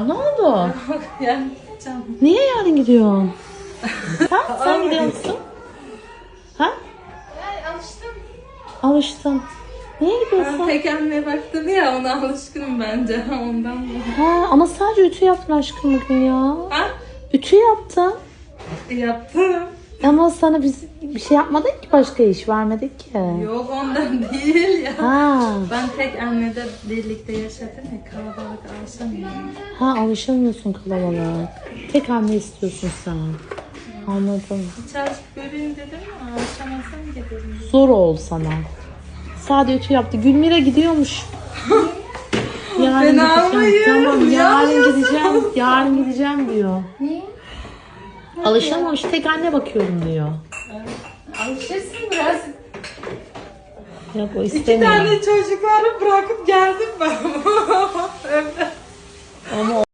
Ne oldu? yani canım. Niye yarın gidiyorsun? ha? Sen gidiyor musun? Ha? Alıştım. Alıştın. Niye Ben gidiyorsun? tek anneye baktım ya ona alışkınım bence ondan da. Ha, ama sadece ütü yaptın aşkım bugün ya. Ha? Ütü yaptın. Yaptım. Ama sana biz bir şey yapmadık ki başka iş vermedik ki. Yok ondan değil ya. Ha, Ben tek annede birlikte yaşadım ya kalabalık alışamıyorum. ha alışamıyorsun kalabalık. Tek anne istiyorsun sen. Anladım. Çalışıp göreyim dedim ama alışamazsam giderim. Zor ol sana. Sadece ütü yaptı. Gülmire gidiyormuş. Yarın Ben gideceğim. Tamam yarın gideceğim. Yarın gideceğim diyor. Niye? Alışamamış tek anne bakıyorum diyor. Alışırsın biraz. Yok o İki istemiyor. tane çocukları bırakıp geldim ben.